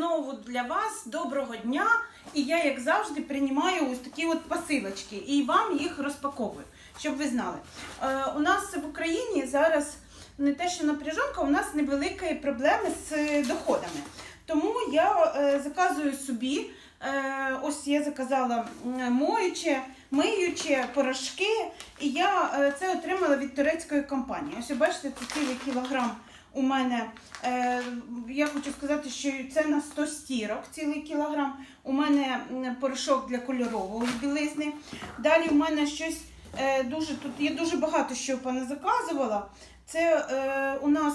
знову для вас доброго дня. І я, як завжди, приймаю ось такі от посилочки і вам їх розпаковую, щоб ви знали. Е, у нас в Україні зараз не те, що напряжонка, у нас невеликі проблеми з е, доходами. Тому я е, заказую собі. Е, ось я заказала моюче, миюче, порошки, і я е, це отримала від турецької компанії. Ось бачите, це цілий кілограм у мене. Е, я хочу сказати, що це на 100 стірок, цілий кілограм. У мене порошок для кольорової білизни. Далі у мене щось е, дуже тут. Я дуже багато що заказувала. Це е, у нас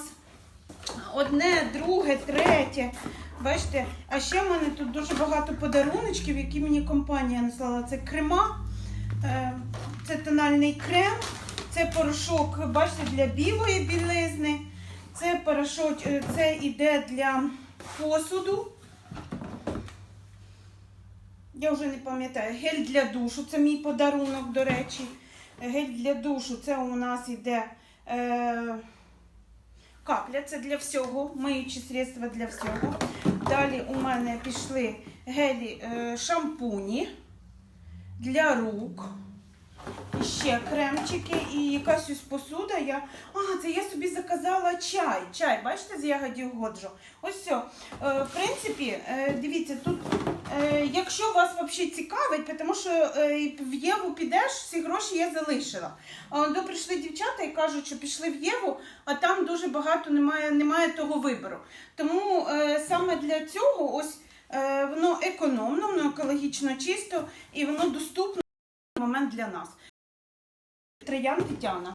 одне, друге, третє. Бачите, а ще в мене тут дуже багато подаруночків, які мені компанія наслала. Це крема, е, це тональний крем, це порошок, бачите, для білої білизни. Це порошок, е, це іде для посуду. Я вже не пам'ятаю. Гель для душу, це мій подарунок, до речі. Гель для душу, це у нас іде. Е, Капля це для всього, миючі средства для всього. Далі у мене пішли гелі е, шампуні для рук. Ще кремчики і якась ось посуда. Я... А, це я собі заказала чай. Чай, бачите, з ягодів годжу. Ось все. Е, в принципі, е, дивіться, тут, е, якщо вас взагалі цікавить, тому що в Єву підеш, всі гроші я залишила. А до прийшли дівчата і кажуть, що пішли в Єву, а там дуже багато немає, немає того вибору. Тому саме для цього ось воно економно, воно екологічно чисто і воно доступно момент для нас. Троян Тетяна.